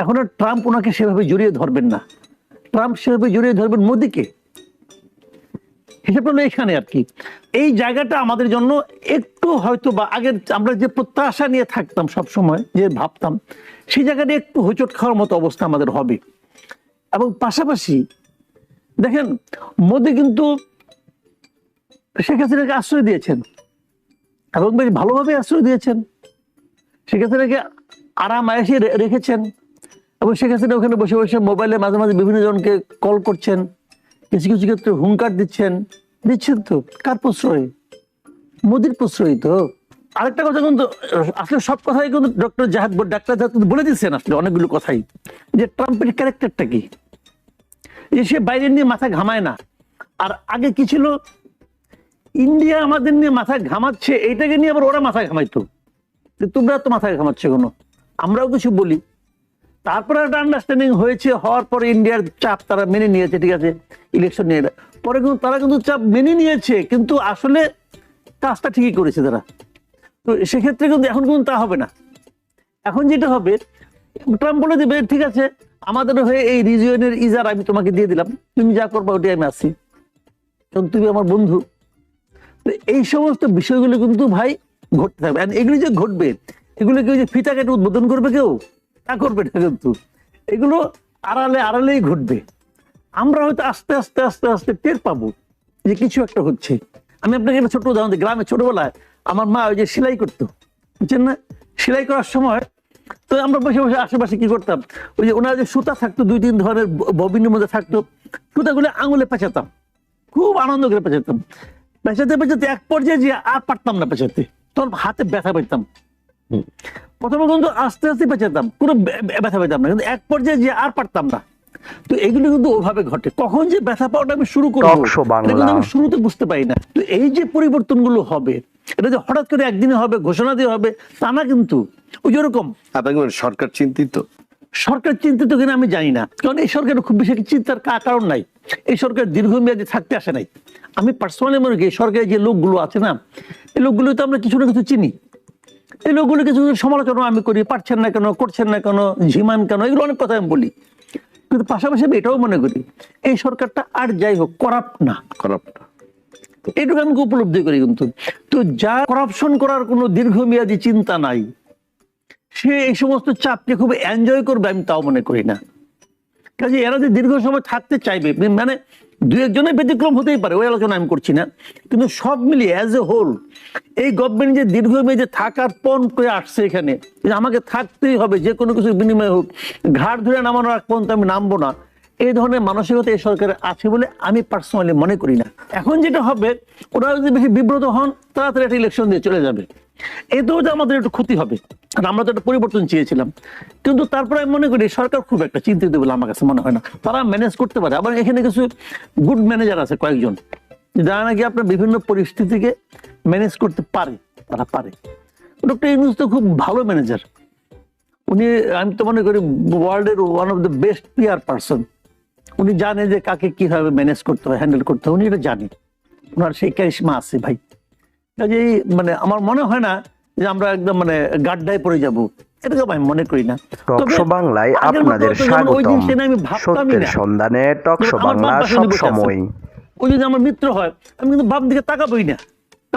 এখন আর ট্রাম্প ওনাকে সেভাবে জড়িয়ে ধরবেন না। ট্রাম্প সেভাবে জড়িয়ে ধরবেন মোদিকে। হিসাবটা হলো এখানে আর কি। এই জায়গাটা আমাদের জন্য একটু হয়তো বা আগের আমরা যে প্রত্যাশা নিয়ে থাকতাম সব সময় যে ভাবতাম, সেই জায়গাটা একটু হোচট খাওয়ার মতো অবস্থা আমাদের হবে। এবং পাশাপাশি দেখেন, মোদি কিন্তু শেখ হাসিনাকে আশ্রয় দিয়েছেন। এবং বেশ ভালোভাবে আশ্রয় দিয়েছেন। শেখ হাসিনাকে আরাম আয়েসে রেখেছেন। এবং শেখ হাসিনা ওখানে বসে বসে মোবাইলে মাঝে মাঝে বিভিন্ন জনকে কল করছেন, কিছু কিছু ক্ষেত্রে হুঙ্কার দিচ্ছেন। দিচ্ছেন তো? কার প্রশ্রয়? মোদির প্রশ্রয় তো। আরেকটা কথা কিন্তু, আসলে সব কথাই কিন্তু ডক্টর জাহাদ ডাক্তার জাহাদ বলে দিচ্ছেন আসলে অনেকগুলো কথাই। যে ট্রাম্পের ক্যারেক্টারটা কি? যে সে বাইরে নিয়ে মাথা ঘামায় না। আর আগে কি ছিল? ইন্ডিয়া আমাদের নিয়ে মাথা ঘামাচ্ছে, এইটাকে নিয়ে আবার ওরা মাথা ঘামাইতো। তোমরা তো মাথা ঘামাচ্ছে কোনো? আমরাও কিছু বলি। তারপরে একটা আন্ডারস্ট্যান্ডিং হয়েছে, হওয়ার পরে ইন্ডিয়ার চাপ তারা মেনে নিয়েছে, ঠিক আছে? ইলেকশন নিয়ে। পরে কিন্তু তারা কিন্তু চাপ মেনে নিয়েছে, কিন্তু আসলে কাজটা ঠিকই করেছে তারা। তো সেক্ষেত্রে কিন্তু এখন কিন্তু তা হবে না। এখন যেটা হবে ট্রাম্প বলে দেবে, ঠিক আছে, আমাদের হয়ে এই রিজিয়নের ইজার আমি তোমাকে দিয়ে দিলাম। তুমি যা করবা ওটাই আমি আসি কারণ তুমি আমার বন্ধু। এই সমস্ত বিষয়গুলো কিন্তু ভাই ঘটতে থাকবে। এগুলো যে ঘটবে, এগুলো কেউ যে ফিতা কেটে উদ্বোধন করবে কেউ? তা করবে না কিন্তু। এগুলো আড়ালে আড়ালেই ঘটবে। আমরা হয়তো আস্তে আস্তে আস্তে আস্তে টের পাবো যে কিছু একটা হচ্ছে। আমি আপনাকে একটা ছোট উদাহরণ দিই। গ্রামে ছোটবেলায় আমার মা ওই যে সেলাই করতো, বুঝছেন না? সেলাই করার সময় তো আমরা বসে বসে আশেপাশে কি করতাম? ওই যে ওনার যে সুতা থাকতো, দুই, তিন ধরনের ববিনের মধ্যে থাকতো, সুতাগুলো আঙুলে পেঁচাতাম। খুব আনন্দ করে পেঁচাতাম। পেঁচাতে পেঁচাতে এক পর্যায়ে যে আর পারতাম না পেঁচাতে। তখন হাতে ব্যথা পেতাম প্রথমে কিন্তু আস্তে আস্তে পেঁচাতাম কোনো ব্যথা পেতাম না। কিন্তু এক পর্যায়ে যে আর পারতাম না। তো এগুলো কিন্তু ওভাবে ঘটে। কখন যে ব্যথা পাওয়াটা আমি শুরু করব কিন্তু আমি শুরুতে বুঝতে পারি না। তো এই যে পরিবর্তনগুলো হবে এটা যে হঠাৎ করে একদিনে হবে ঘোষণা দিয়ে হবে তা না কিন্তু। ওই যেরকম আপনাকে সরকার চিন্তিত। সরকার চিন্তিত কিনা আমি জানি না। কারণ এই সরকারের খুব বেশি চিন্তার কারণ নাই। এই সরকার দীর্ঘমেয়াদী থাকতে আসে নাই। আমি পার্সোনালি মনে করি সরকারের যে লোকগুলো আছে না এই লোকগুলো তো আমরা কিছু না কিছু চিনি। এই লোকগুলো কিছু সমালোচনা আমি করি পারছেন না কেন করছেন না কেন ঝিমান কেন এগুলো অনেক কথা আমি বলি। কিন্তু পাশাপাশি আমি এটাও মনে করি এই সরকারটা আর যাই হোক করাপ্ট না। করাপ্ট এটুকু আমি উপলব্ধি করি কিন্তু। তো যা করাপশন করার কোনো দীর্ঘমেয়াদী চিন্তা নাই সে এই সমস্ত চাপকে খুব এনজয় করবে আমি তাও মনে করি না। কাজে এরা যে দীর্ঘ সময় থাকতে চাইবে মানে দু একজনের ব্যতিক্রম হতেই পারে, ওই আলোচনা আমি করছি না। কিন্তু সব মিলিয়ে অ্যাজ এ হোল এই গভর্নমেন্ট যে দীর্ঘমেয়াদী থাকার পণ করে আসছে এখানে আমাকে থাকতেই হবে, যে কোনো কিছুর বিনিময়ে হোক ঘাট ধরে নামানোর আগ পর্যন্ত আমি নামবো না, এই ধরনের মানসিকতা এই সরকারের আছে বলে আমি পার্সোনালি মনে করি না। এখন যেটা হবে, ওরা যদি বেশি বিব্রত হন, তাড়াতাড়ি একটা ইলেকশন দিয়ে চলে যাবে। এতেও যে আমাদের একটু ক্ষতি হবে। আমরা তো একটা পরিবর্তন চেয়েছিলাম। কিন্তু তারপরে আমি মনে করি সরকার খুব একটা চিন্তিত বলে আমার কাছে মনে হয় না। তারা ম্যানেজ করতে পারে। আবার এখানে কিছু গুড ম্যানেজার আছে কয়েকজন। যারা নাকি আপনার বিভিন্ন পরিস্থিতিকে ম্যানেজ করতে পারে। তারা পারে। ডক্টর ইউনুস তো খুব ভালো ম্যানেজার উনি, আমি তো মনে করি ওয়ার্ল্ডের one of the best peer person উনি জানে যে কাকে কীভাবে ম্যানেজ করতে হয় হ্যান্ডেল করতে হয়। উনি এটা জানে। ওনার সেই ক্যারিশমা আছে ভাই। কাজেই মানে আমার মনে হয় না যে আমরা একদম মানে গাড্ডায় পড়ে যাব। এটাকে আমি মনে করি না। টকশো বাংলায় আপনাদের স্বাগতম। সত্যের সন্ধানে টকশো বাংলা সব সময়। ও যদি আমার মিত্র হয় আমি কিন্তু বাপ দিকে তাকাবোই না।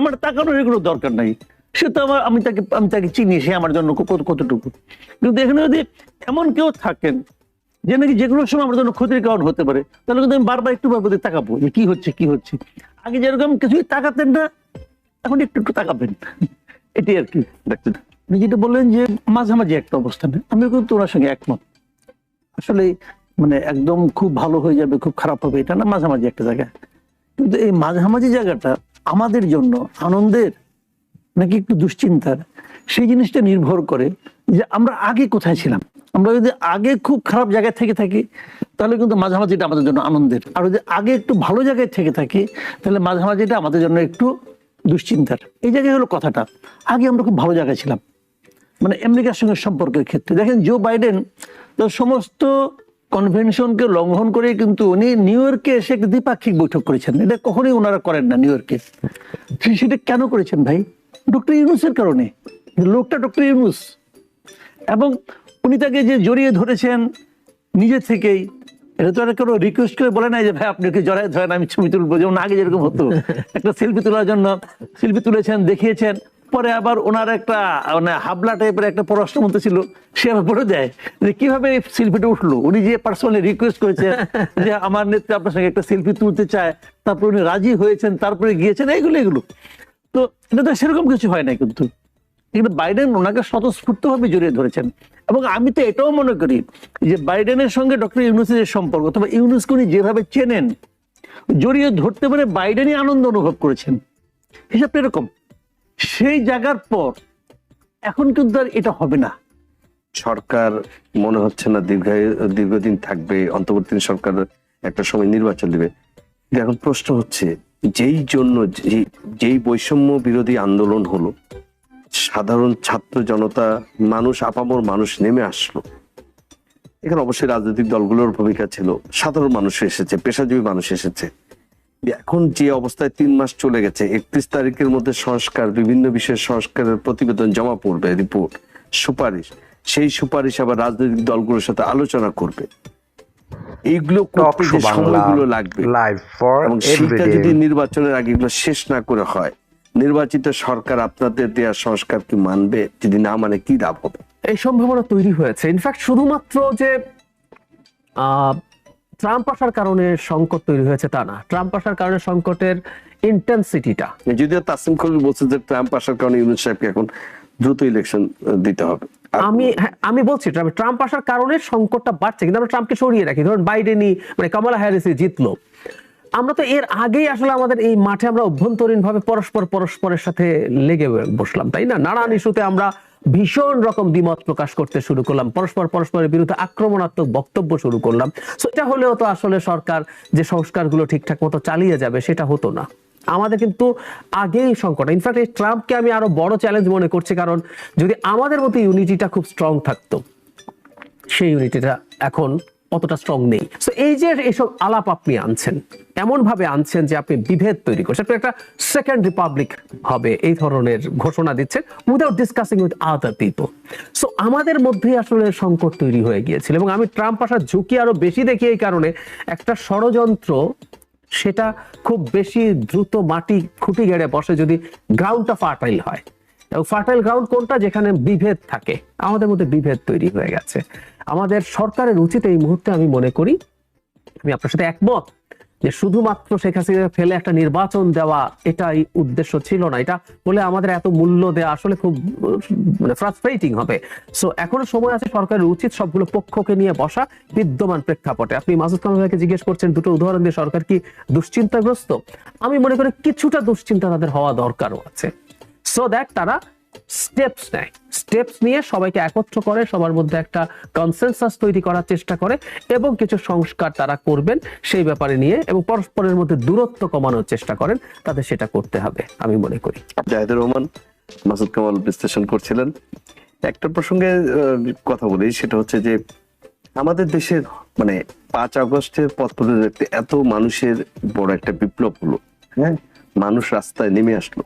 আমার তাকানোর কোনো দরকার নাই। সে তো আমার আমি তাকে আমি তাকে চিনি সে আমার জন্য কত কতটুকু। কিন্তু এখানে যদি এমন কেউ থাকেন যে নাকি যে কোনো সময় আমার জন্য ক্ষতির কারণ হতে পারে তাহলে কিন্তু আমি বারবার একটু বারবার তাকাবো যে কি হচ্ছে কি হচ্ছে। আগে যেরকম কিছুই তাকাতেন না এখন একটু একটু তাকাবেন। এটাই আর কি ডাক্তার আপনি যেটা বললেন যে মাঝামাঝি একটা অবস্থানে আমি কিন্তু ওনার সঙ্গে একমত। আসলে মানে একদম খুব ভালো হয়ে যাবে, খুব খারাপ হবে, এটা না মাঝামাঝি একটা জায়গা। কিন্তু এই মাঝামাঝি জায়গাটা আমাদের জন্য আনন্দের নাকি একটু দুশ্চিন্তার, সেই জিনিসটা নির্ভর করে যে আমরা আগে কোথায় ছিলাম। আমরা যদি আগে খুব খারাপ জায়গায় থেকে থাকি, তাহলে কিন্তু মাঝামাঝিটা আমাদের জন্য আনন্দের। আর যদি আগে একটু ভালো জায়গায় থেকে থাকি, তাহলে মাঝামাঝিটা আমাদের জন্য একটু দুশ্চিন্তার। এই জায়গায় হলো কথাটা। আগে আমরা খুব ভালো জায়গায় ছিলাম। মানে আমেরিকার সঙ্গে সম্পর্কের ক্ষেত্রে। দেখেন জো বাইডেন সমস্ত কনভেনশনকে লঙ্ঘন করে কিন্তু উনি নিউ ইয়র্কে এসে একটা দ্বিপাক্ষিক বৈঠক করেছেন। এটা কখনোই ওনারা করেন না নিউ ইয়র্কে সেটা কেন করেছেন ভাই? ডক্টর ইউনুসের কারণে। লোকটা ডক্টর ইউনুস। এবং উনি তাকে যে জড়িয়ে ধরেছেন নিজে থেকেই এটা তো আর কোনো রিকোয়েস্ট করে বলে নাই যে, ভাই আপনাকে জড়ায় ধরেন, আমি ছবি তুলবো। যেমন আগে যেরকম হতো। একটা তোলার জন্য তুলেছেন, দেখিয়েছেন। পরে আবার ওনার একটা মানে হাবলা টাইপের একটা পররাষ্ট্রমন্ত্রী ছিল, সে বলে দেয় যে, কীভাবে সেলফিটা উঠল? উনি যে পার্সোনালি রিকোয়েস্ট করেছেন যে, আমার নেত্রী আপনার সঙ্গে একটা সেলফি তুলতে চায়। তারপর উনি রাজি হয়েছেন, তারপরে গিয়েছেন, এইগুলো এগুলো তো এটা তো সেরকম কিছু হয় না কিন্তু। কিন্তু বাইডেন ওনাকে স্বতঃস্ফূর্তভাবে জড়িয়ে ধরেছেন। এবং আমি তো এটাও মনে করি যে বাইডেনের সঙ্গে ডক্টর ইউনুসের যে সম্পর্ক, অথবা ইউনুসকে উনি যেভাবে চেনেন, জড়িয়ে ধরতে পারে বাইডেনই আনন্দ অনুভব করেছেন। হিসাবটা এরকম, সেই জায়গার পর এখন কিন্তু আর এটা হবে না। সরকার মনে হচ্ছে না দীর্ঘ দীর্ঘদিন থাকবে অন্তর্বর্তী সরকার একটা সময় নির্বাচন দেবে। এখন প্রশ্ন হচ্ছে, যেই জন্য যেই বৈষম্য বিরোধী আন্দোলন হলো সাধারণ ছাত্র জনতা মানুষ আপামর মানুষ নেমে আসলো। এখানে অবশ্যই রাজনৈতিক দলগুলোর ভূমিকা ছিল। সাধারণ মানুষ এসেছে পেশাজীবী মানুষ এসেছে। এখন যে অবস্থায় তিন মাস চলে গেছে একত্রিশ তারিখের মধ্যে সংস্কার বিভিন্ন বিষয়ে সংস্কারের প্রতিবেদন জমা পড়বে রিপোর্ট সুপারিশ। সেই সুপারিশ আবার রাজনৈতিক দলগুলোর সাথে আলোচনা করবে। এইগুলো করতে যে সময়গুলো লাগবে এবং সেটা যদি নির্বাচনের আগে এগুলো শেষ না করে হয় নির্বাচিত সরকার আপনাদের দেওয়া সংস্কার কি মানবে? যদি না মানে কি লাভ হবে? এই সম্ভাবনা তৈরি হয়েছে। ইনফ্যাক্ট শুধুমাত্র যে ট্রাম্প আসার কারণে সংকট তৈরি হয়েছে তা না। ট্রাম্প আসার কারণে সংকটের ইন্টেন্সিটিটা যদিও তাসিম খলিল বলছে যে ট্রাম্প আসার কারণে ইউনুস সাহেবকে এখন দ্রুত ইলেকশন দিতে হবে। আমি হ্যাঁ, আমি বলছি ট্রাম্প ট্রাম্প আসার কারণে সংকটটা বাড়ছে কিন্তু আমরা ট্রাম্পকে সরিয়ে রাখি। ধরুন বাইডেনই মানে কামালা হ্যারিসই জিতলো। আমরা তো এর আগেই আসলে আমাদের এই মাঠে আমরা অভ্যন্তরীণ ভাবে পরস্পর পরস্পরের সাথে লেগে বসলাম, তাই না? নানান ইস্যুতে আমরা ভীষণ রকম দ্বিমত প্রকাশ করতে শুরু করলাম, পরস্পর পরস্পরের বিরুদ্ধে আক্রমণাত্মক বক্তব্য শুরু করলাম। এটা হলেও তো আসলে সরকার যে সংস্কারগুলো ঠিকঠাক মতো চালিয়ে যাবে সেটা হতো না। আমাদের কিন্তু আগেই সংকট। ইনফ্যাক্ট এই ট্রাম্পকে আমি আরও বড় চ্যালেঞ্জ মনে করছি, কারণ যদি আমাদের মতো ইউনিটিটা খুব স্ট্রং থাকতো, সেই ইউনিটিটা এখন অতটা স্ট্রং নেই। সো এই যে এইসব আলাপ আপনি আনছেন এমন ভাবে আনছেন যে আপনি বিভেদ তৈরি করছেন। আপনি একটা সেকেন্ড রিপাবলিক হবে, এই ধরনের ঘোষণা দিচ্ছেন without discussing with other people so আমাদের মধ্যে আসলে সংকট তৈরি হয়ে গিয়েছিল এবং আমি ট্রাম্প আসার ঝুঁকি আরও বেশি দেখি এই কারণে একটা ষড়যন্ত্র, সেটা খুব বেশি দ্রুত মাটি খুঁটি গেড়ে বসে যদি গ্রাউন্ডটা ফার্টাইল হয়। এবং ফার্টাইল গ্রাউন্ড কোনটা? যেখানে বিভেদ থাকে। আমাদের মধ্যে বিভেদ তৈরি হয়ে গেছে। আমাদের সরকারের উচিত এই মুহূর্তে আমি মনে করি, আমি আপনার সাথে একমত যে শুধুমাত্র শেখ হাসিনা ফেলে একটা নির্বাচন দেওয়া এটাই উদ্দেশ্য ছিল না। এটা বলে আমাদের এত মূল্য দেওয়া আসলে খুব মানে ফ্রাস্ট্রেটিং হবে। সো এখনও সময় আছে সরকারের উচিত সবগুলো পক্ষকে নিয়ে বসা বিদ্যমান প্রেক্ষাপটে। আপনি মাসুদ কামাল ভাইকে জিজ্ঞেস করছেন, দুটো উদাহরণ দিয়ে সরকার কি দুশ্চিন্তাগ্রস্ত? আমি মনে করি কিছুটা দুশ্চিন্তা তাদের হওয়া দরকারও আছে। সো দ্যাট তারা স্টেপস নেয়। স্টেপস নিয়ে সবাইকে একত্র করে, সবার মধ্যে একটা কনসেনসাস তৈরি করার চেষ্টা করে এবং কিছু সংস্কার তারা করবেন সেই ব্যাপারে নিয়ে এবং পরস্পরের মধ্যে দূরত্ব কমানোর চেষ্টা করেন তাদের সেটা করতে হবে, আমি মনে করি। জাহেদুর রহমান, মাসুদ কামাল বিশ্লেষণ করছিলেন। একটা প্রসঙ্গে কথা বলি, সেটা হচ্ছে যে আমাদের দেশের মানে পাঁচ আগস্টের পথ এত মানুষের বড় একটা বিপ্লব হলো হ্যাঁ? মানুষ রাস্তায় নেমে আসলো।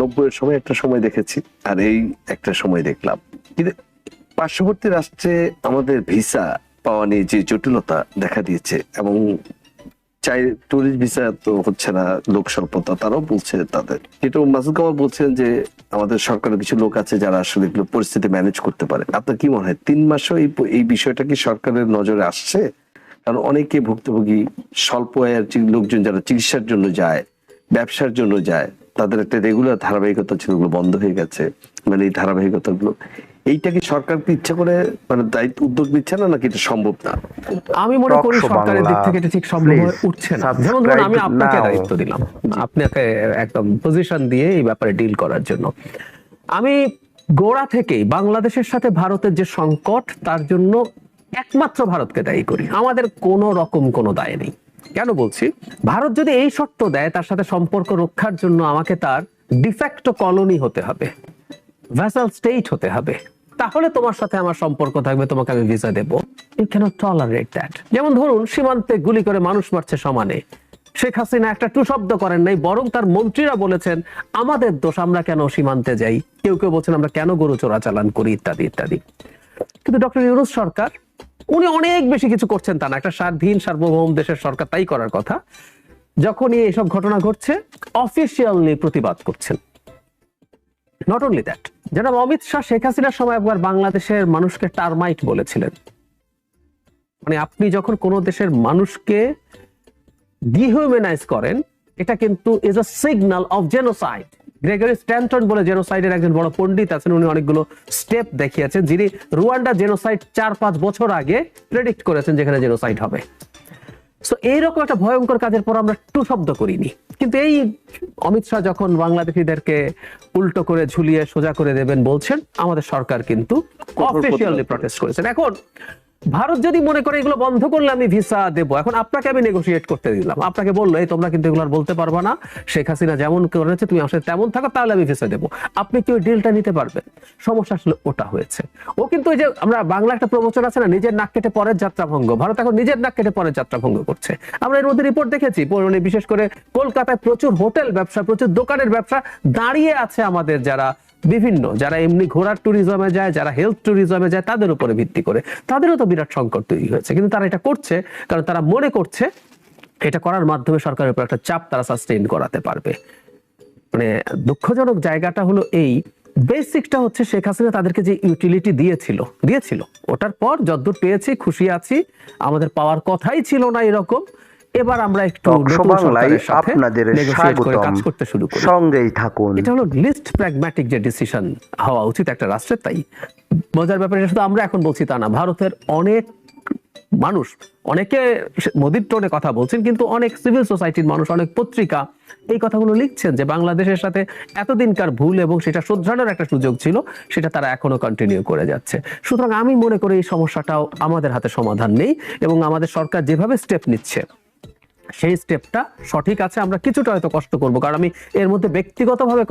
নব্বই সময় একটা সময় দেখেছি, আর এই একটা সময় দেখলাম। কিন্তু পার্শ্ববর্তী রাষ্ট্রে আমাদের ভিসা পাওয়া নিয়ে যে জটিলতা দেখা দিয়েছে, এবং চাই টুরিস্ট ভিসা তো হচ্ছে না, লোক স্বল্পতা, তারাও বলছে তাদের। যেটা মাসুদ কামাল বলছেন যে আমাদের সরকারের কিছু লোক আছে যারা আসলে এগুলো পরিস্থিতি ম্যানেজ করতে পারে। আপনার কি মনে হয়, তিন মাসও এই এই বিষয়টা কি সরকারের নজরে আসছে? কারণ অনেকে ভুক্তভোগী, স্বল্প আয়ের লোকজন যারা চিকিৎসার জন্য যায়, ব্যবসার জন্য যায় তাদের একটা রেগুলার ধারাবাহিকতা ছিল ওগুলো বন্ধ হয়ে গেছে। মানে এই ধারাবাহিকতাগুলো এইটা কি সরকার কি ইচ্ছা করে মানে দায়িত্ব উদ্যোগ নিচ্ছে না নাকি এটা সম্ভব না? আমি মনে করি সরকারের দিক থেকে এটা ঠিক সম্ভব হয়ে উঠছে না। যেমন ধরুন আমি আপনাকে দায়িত্ব দিলাম। আপনাকে একদম পজিশন দিয়ে এই ব্যাপারে ডিল করার জন্য। আমি গোড়া থেকেই বাংলাদেশের সাথে ভারতের যে সংকট তার জন্য একমাত্র ভারতকে দায়ী করি। আমাদের কোনো রকম কোনো দায় নেই। কেন বলছি? ভারত যদি এই শর্ত দেয়, তার সাথে সম্পর্ক রক্ষার জন্য আমাকে তার ডিফেক্টো কলোনি হতে হবে ভ্যাসাল স্টেট হতে হবে। তাহলে তোমার সাথে আমার সম্পর্ক থাকবে, তোমাকে আমি ভিসা দেব। ইউ ক্যানট টলারেট দ্যাট যেমন ধরুন, সীমান্তে গুলি করে মানুষ মারছে সমানে। শেখ হাসিনা একটা টু শব্দ করেন নাই, বরং তার মন্ত্রীরা বলেছেন, আমাদের দোষ, আমরা কেন সীমান্তে যাই? কেউ কেউ বলছেন, আমরা কেন গরু চোরাচালান করি, ইত্যাদি ইত্যাদি। কিন্তু ডক্টর ইউনুস সরকার উনি অনেক বেশি কিছু করছেন তা না। একটা স্বাধীন সার্বভৌম দেশের সরকার তাই করার কথা। যখনই এসব ঘটনা ঘটছে অফিসিয়ালি প্রতিবাদ করছেন। নট অনলি দ্যাট জনাব অমিত শাহ শেখ হাসিনার সময় একবার বাংলাদেশের মানুষকে টার্মাইট বলেছিলেন। মানে আপনি যখন কোনো দেশের মানুষকে ডিহিউম্যানাইজ করেন, এটা কিন্তু is a signal of genocide Gregory Stanton বলে জেনোসাইডের একজন বড় পণ্ডিত আছেন উনি অনেকগুলো স্টেপ দেখিয়েছেন যিনি রুয়ান্ডা জেনোসাইড চার পাঁচ বছর আগে প্রেডিক্ট করেছেন যেখানে জেনোসাইড হবে। সো এইরকম একটা ভয়ঙ্কর কাজের পর আমরা টু শব্দ করিনি। কিন্তু এই অমিত শাহ যখন বাংলাদেশিদেরকে উল্টো করে ঝুলিয়ে সোজা করে দেবেন বলছেন আমাদের সরকার কিন্তু অফিসিয়ালি প্রটেস্ট করেছেন। এখন ভারত যদি মনে করে এগুলো বন্ধ করলে আমি ভিসা দেবো। এখন আপনাকে আমি নেগোসিয়েট করতে দিলাম। আপনাকে বলল, এই তোমরা কিন্তু এগুলো আর বলতে পারবা না। শেখ হাসিনা যেমন করেছে, তুমি সাথে তেমন থাকো, তাহলে আমি ভিসা দেবো। আপনি কি ওই ডিলটা নিতে পারবেন? সমস্যা আসলে ওটা হয়েছে। ও কিন্তু ওই যে আমরা বাংলা একটা প্রবচন আছে না, নিজের নাক কেটে পরের যাত্রা ভঙ্গ। ভারত এখন নিজের নাক কেটে পরের যাত্রা ভঙ্গ করছে। আমরা এর মধ্যে রিপোর্ট দেখেছি মানে বিশেষ করে কলকাতায় প্রচুর হোটেল ব্যবসা, প্রচুর দোকানের ব্যবসা দাঁড়িয়ে আছে আমাদের যারা বিভিন্ন, যারা এমনি ঘোরার ট্যুরিজমে যায়, যারা হেলথ ট্যুরিজমে যায়, তাদের উপরে ভিত্তি করে। তাদেরও তো বিরাট সংকট তৈরি হয়েছে। কিন্তু তারা এটা করছে কারণ তারা মনে করছে এটা করার মাধ্যমে সরকারের উপর একটা চাপ তারা সাস্টেইন করাতে পারবে। মানে দুঃখজনক জায়গাটা হলো এই। বেসিকটা হচ্ছে শেখ হাসিনা তাদেরকে যে ইউটিলিটি দিয়েছিল দিয়েছিল, ওটার পর যদ্দূর পেয়েছি, খুশি আছি, আমাদের পাওয়ার কথাই ছিল না এরকম। এবার আমরা একটু আপনাদের negotiate করে স্বাগতম। কাজ করতে শুরু করি। সঙ্গেই থাকুন। এটা হলো লিস্ট প্র্যাগম্যাটিক যে ডিসিশন হওয়া উচিত একটা রাষ্ট্রের তাই মজার ব্যাপারে শুধু আমরা এখন বলছি তা না ভারতের অনেক মানুষ অনেকে মোদির টোনে কথা বলছেন কিন্তু অনেক সিভিল সোসাইটির মানুষ অনেক পত্রিকা এই কথাগুলো লিখছেন যে বাংলাদেশের সাথে এতদিনকার ভুল এবং সেটা শুধরানোর একটা সুযোগ ছিল সেটা তারা এখনও কন্টিনিউ করে যাচ্ছে। সুতরাং আমি মনে করি এই সমস্যাটাও আমাদের হাতে সমাধান নেই এবং আমাদের সরকার যেভাবে স্টেপ নিচ্ছে সেই স্টেপটা সঠিক আছে আমরা কিছুটা হয়তো কষ্ট করব। কারণ আমি এর মধ্যে ব্যক্তিগতভাবে